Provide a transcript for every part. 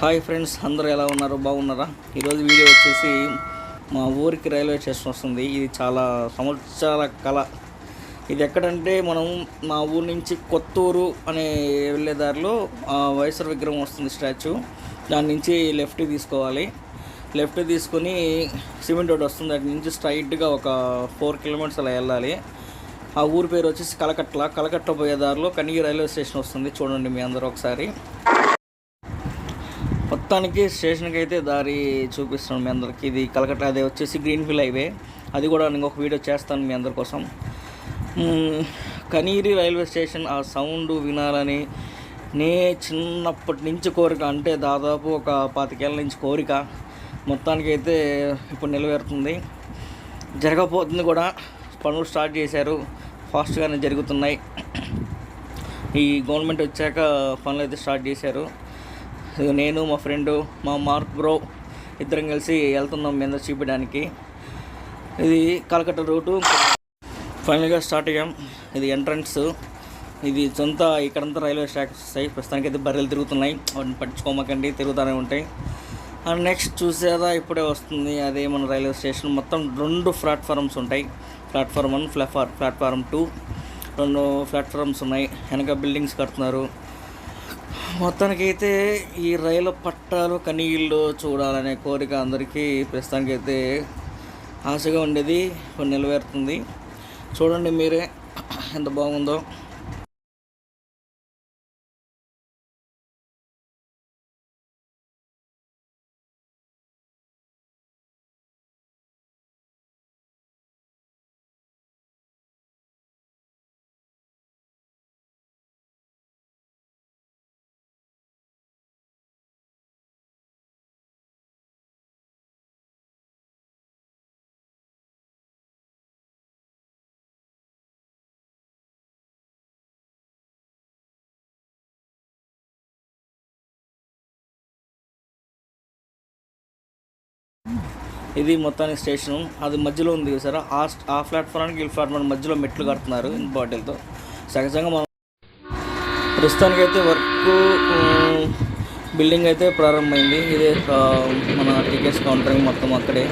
Hi friends అందరూ ఎలా ఉన్నారు? బాగున్నారా? ఈరోజు వీడియో వచ్చేసి మా ఊరికి రైల్వే స్టేషన్ వస్తుంది. ఇది చాలా సంవత్సరాల కళ. ఇది ఎక్కడంటే మనం మా ఊరు నుంచి కొత్తూరు అనే వెళ్ళే దారిలో వైఎస్ఆర్ విగ్రహం వస్తుంది స్టాచ్యూ. దాని నుంచి లెఫ్ట్ తీసుకోవాలి. లెఫ్ట్ తీసుకొని సిమెంట్ రోడ్ వస్తుంది. అటు నుంచి స్ట్రైట్గా ఒక ఫోర్ కిలోమీటర్స్ అలా వెళ్ళాలి. ఆ ఊరి పేరు వచ్చేసి కలకట్ల. కలకట్ట పోయే దారిలో కనిగి రైల్వే స్టేషన్ వస్తుంది. చూడండి మీ అందరూ ఒకసారి. మొత్తానికి స్టేషన్కి అయితే దారి చూపిస్తున్నాను మీ అందరికి. ఇది కలకట్ట అదే వచ్చేసి గ్రీన్ఫీల్ హైవే అది కూడా నేను ఒక వీడియో చేస్తాను మీ అందరి కోసం. కనీరి రైల్వే స్టేషన్ ఆ సౌండ్ వినాలని నే చిన్నప్పటి నుంచి కోరిక. అంటే దాదాపు ఒక పాతికేళ్ళ నుంచి కోరిక. మొత్తానికి అయితే ఇప్పుడు నిలవేరుతుంది జరగబోతుంది కూడా. పనులు స్టార్ట్ చేశారు. ఫాస్ట్గానే జరుగుతున్నాయి. ఈ గవర్నమెంట్ వచ్చాక పనులు అయితే స్టార్ట్ చేశారు. నేను మా ఫ్రెండు మా మార్క్ బ్రో ఇద్దరం కలిసి వెళ్తున్నాం మీద చూపించడానికి. ఇది కలకట్ట రూటు. ఫైనల్గా స్టార్ట్ అయ్యాం. ఇది ఎంట్రన్స్ ఇది సొంత ఇక్కడంతా రైల్వే ట్రాక్స్ వస్తాయి ప్రస్తుతానికి అయితే బర్రెలు తిరుగుతున్నాయి. వాటిని పట్టించుకోమకండి తిరుగుతూనే ఉంటాయి. అండ్ నెక్స్ట్ చూసేదా ఇప్పుడే వస్తుంది. అదే మన రైల్వే స్టేషన్. మొత్తం రెండు ప్లాట్ఫారమ్స్ ఉంటాయి. Platform one platform platform two రెండు ప్లాట్ఫారమ్స్ ఉన్నాయి. వెనక బిల్డింగ్స్ కడుతున్నారు. మొత్తానికైతే ఈ రైలు పట్టాలు కనీళ్ళు చూడాలనే కోరిక అందరికీ ప్రస్తుతానికి అయితే ఆశగా ఉండేది నెలవేరుతుంది. చూడండి మీరే ఎంత బాగుందో. ఇది మొత్తానికి స్టేషన్ అది మధ్యలో ఉంది సార్? ఆ ఆ ప్లాట్ఫారానికి ఈ ప్లాట్ఫారం మధ్యలో మెట్లు కడుతున్నారు బాటిల్తో. సహజంగా మనం ప్రస్తుతానికి అయితే వర్క్ బిల్డింగ్ అయితే ప్రారంభమైంది. ఇదే మన టికెట్స్ కౌంటర్ మొత్తం అక్కడే.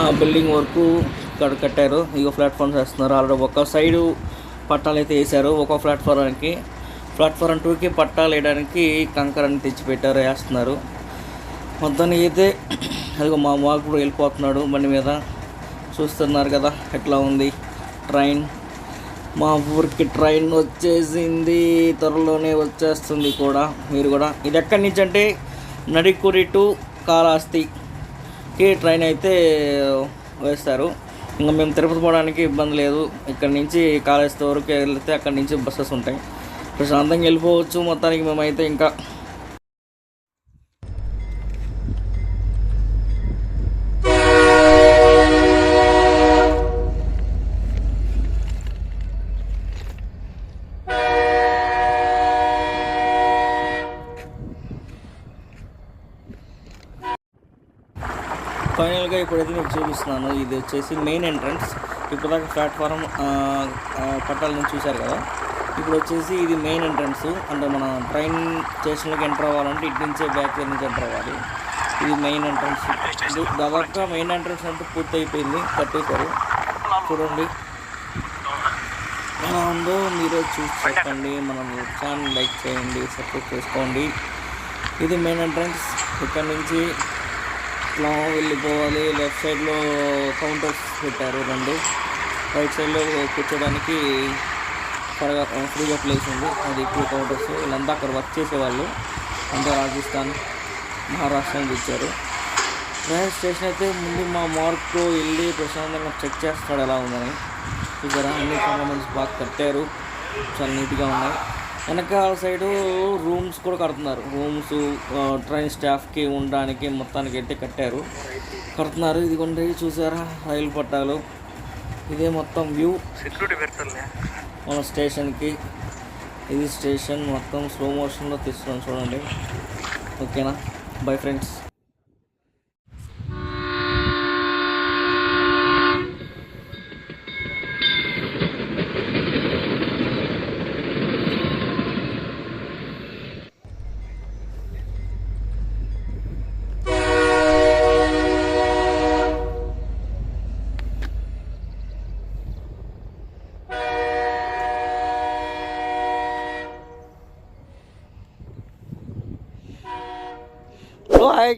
ఆ బిల్డింగ్ వరకు ఇక్కడ కట్టారు. ఇక ప్లాట్ఫామ్స్ వేస్తున్నారు ఆల్రెడీ ఒక సైడు పట్టాలు అయితే వేశారు. ఒక ప్లాట్ఫారానికి ప్లాట్ఫారం టూకి పట్టాలు వేయడానికి కంకరాన్ని తెచ్చిపెట్టారు వేస్తున్నారు. మొత్తానికి అయితే అదిగో మా మాకు వెళ్ళిపోతున్నాడు బండి మీద. చూస్తున్నారు కదా ఎట్లా ఉంది ట్రైన్. మా ఊరికి ట్రైన్ వచ్చేసింది త్వరలోనే వచ్చేస్తుంది కూడా. మీరు కూడా ఇది ఎక్కడి నుంచి అంటే నడికూరి టు కాళహస్తికి ట్రైన్ అయితే వేస్తారు. ఇంకా మేము తిరుపతి పోవడానికి ఇబ్బంది లేదు. ఇక్కడ నుంచి కాళహస్తి వరకు వెళ్తే అక్కడి నుంచి బస్సెస్ ఉంటాయి. ప్రశాంతంగా వెళ్ళిపోవచ్చు మొత్తానికి మేమైతే ఇంకా. ఫైనల్గా ఇప్పుడైతే మీకు చూపిస్తున్నాను. ఇది వచ్చేసి మెయిన్ ఎంట్రన్స్. ఇప్పుడు దాకా ప్లాట్ఫారం పట్టాల నుంచి చూశారు కదా. ఇప్పుడు వచ్చేసి ఇది మెయిన్ ఎంట్రన్స్. అంటే మన ట్రైన్ స్టేషన్లోకి ఎంటర్ అవ్వాలంటే ఇటు నుంచే బ్యాక్ సైడ్ నుంచి ఎంటర్ అవ్వాలి. ఇది మెయిన్ ఎంట్రన్స్. దాదాపుగా మెయిన్ ఎంట్రన్స్ అంటే పూర్తి అయిపోయింది కట్టేశారు. చూడండి. ఎలా ఉందో మీరే చూసి చెప్పండి. మనం ఛానల్ లైక్ చేయండి సపోర్ట్ చేసుకోండి. ఇది మెయిన్ ఎంట్రన్స్. ఇక్కడ నుంచి ఇట్లా వెళ్ళిపోవాలి లెఫ్ట్ సైడ్లో కౌంటర్స్ పెట్టారు రెండు. రైట్ సైడ్లో కూర్చోడానికి త్వరగా ఫ్రీగా ప్లేస్ ఉంది. అది ఎక్కువ కౌంటర్స్ వీళ్ళంతా అక్కడ వర్క్ చేసేవాళ్ళు. అంతా రాజస్థాన్ మహారాష్ట్ర నుంచి ఇచ్చారు రైల్వే స్టేషన్ అయితే ముందు మా మార్క్కు వెళ్ళి ప్రశాంతంగా చెక్ చేస్తాడు ఎలా ఉందని. ఇక్కడ అన్ని కాంప్రమైన్స్ బాగా కట్టారు. చాలా నీట్గా ఉన్నాయి. వెనకాల సైడు రూమ్స్ కూడా కడుతున్నారు. రూమ్స్ ట్రైన్ స్టాఫ్కి ఉండడానికి మొత్తానికి అయితే కట్టారు. కడుతున్నారు. ఇదిగోండి చూసారా? రైలు పట్టాలు. ఇదే మొత్తం వ్యూ. మన స్టేషన్కి ఇది స్టేషన్ మొత్తం స్లో మోషన్లో తీస్తున్నాం చూడండి. ఓకేనా? Bye friends hello hi